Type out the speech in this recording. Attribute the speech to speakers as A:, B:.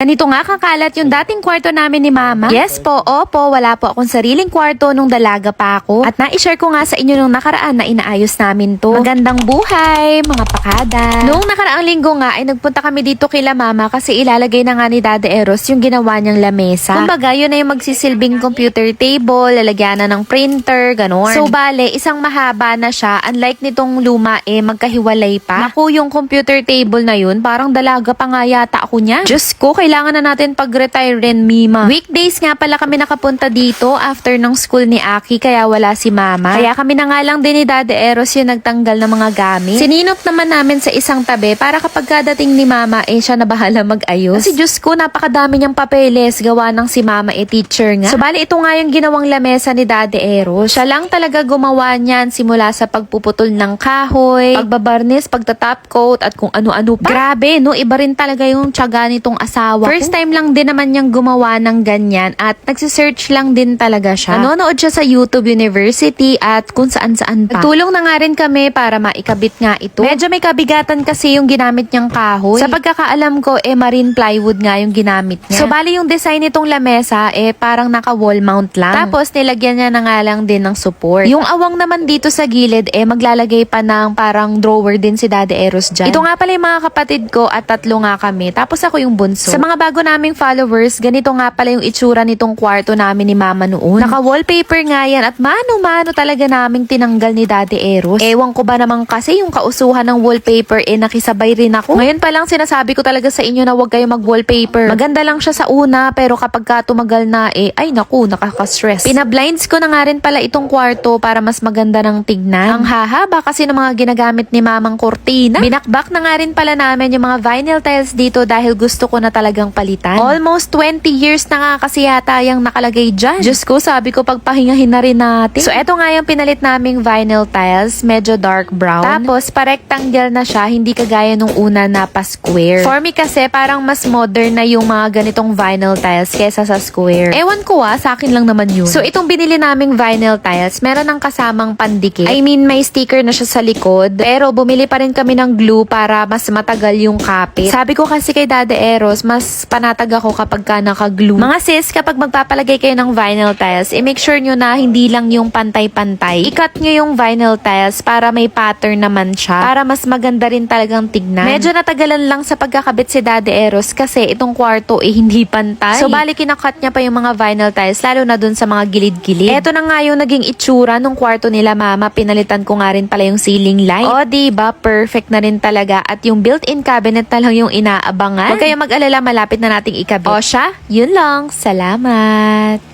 A: Ganito nga kakalat yung dating kwarto namin ni Mama. Yes po, opo, wala po akong sariling kwarto nung dalaga pa ako. At na-share ko nga sa inyo nung nakaraan na inaayos namin to. Magandang buhay, mga pakada. Noong nakaraang linggo nga ay nagpunta kami dito kila Mama kasi ilalagay na nga ni Dada Eros yung ginawa niyang lamesa. Kumbaga, yun na yung magsisilbing computer table, lalagyan na ng printer, ganun. So, bale, isang mahaba na siya. Unlike nitong luma, eh, magkahiwalay pa. Naku, yung computer table na yun, parang dalaga pa nga yata ako niya. Diyos ko, kailangan na natin pag-retire rin, Mima. Weekdays nga pala kami nakapunta dito after ng school ni Aki, kaya wala si Mama. Kaya kami na nga lang din ni Dade Eros yung nagtanggal ng mga gamit. Sininot naman namin sa isang tabi para kapag kadating ni Mama, eh, siya na bahala mag-ayos. Kasi Diyos ko, napakadami niyang papeles, gawa ng si Mama, eh, teacher nga. So, bali, ito nga yung ginawang lamesa ni Dade Eros. Siya lang talaga gumawa niyan simula sa pagpuputol ng kahoy, pagbabarnis, pagtatop coat, at kung ano-ano pa. Grabe, no? Iba rin talaga yung tiyaga nitong asawa First time lang din naman niyang gumawa ng ganyan at nagsisearch lang din talaga siya. Nanonood siya sa YouTube University at kung saan-saan pa. Nagtulong na nga rin kami para maikabit nga ito. Medyo may kabigatan kasi yung ginamit niyang kahoy. Sa pagkakaalam ko, eh marine plywood nga yung ginamit niya. So bali yung design nitong lamesa, eh parang naka wall mount lang. Tapos nilagyan niya na nga lang din ng support. Yung awang naman dito sa gilid, eh maglalagay pa ng parang drawer din si Daddy Eros dyan. Ito nga pala yung mga kapatid ko at tatlo nga kami. Tapos ako yung bunso. Sa mga bago naming followers, ganito nga pala yung itsura nitong kwarto namin ni Mama noon. Naka-wallpaper nga yan at mano-mano talaga naming tinanggal ni Daddy Eros. Ewan ko ba naman kasi yung kausuhan ng wallpaper eh nakisabay rin ako. Ngayon pa lang sinasabi ko talaga sa inyo na huwag kayo mag-wallpaper. Maganda lang siya sa una pero kapag ka tumagal na eh, ay naku, nakaka-stress. Pinablinds ko na nga rin pala itong kwarto para mas maganda ng tignan. Ang hahaba kasi ng mga ginagamit ni Mamang Cortina. Binakbak na nga rin pala namin yung mga vinyl tiles dito dahil gusto ko na talagang palitan. Almost 20 years na nga kasi yata yung nakalagay dyan. Diyos ko, sabi ko pagpahingahin na rin natin. So eto nga yung pinalit naming vinyl tiles, medyo dark brown. Tapos pa-rectangle na siya, hindi kagaya nung una na pa-square. For me kasi parang mas modern na yung mga ganitong vinyl tiles kesa sa square. Ewan ko ah, sa akin lang naman yun. So itong binili naming vinyl tiles, meron ng kasamang pandikit. I mean, may sticker na siya sa likod. Pero bumili pa rin kami ng glue para mas matagal yung kapit. Sabi ko kasi kay Dade Eros, mas panatag ako kapag ka naka-glue. Mga sis, kapag magpapalagay kayo ng vinyl tiles, i-make sure nyo na hindi lang yung pantay-pantay. I-cut nyo yung vinyl tiles para may pattern naman siya. Para mas maganda rin talagang tignan. Medyo natagalan lang sa pagkakabit si Dade Eros kasi itong kwarto eh hindi pantay. So bali kinakat niya pa yung mga vinyl tiles lalo na dun sa mga gilid-gilid. Eto na nga yung naging itsura nung kwarto nila mama. Pinalitan ko nga rin pala yung ceiling light. O diba, perfect na rin talaga. At yung built-in cabinet na lang yung inaabangan. Huwag kayong mag-alala, malapit na nating ikabit. O siya, yun lang. Salamat.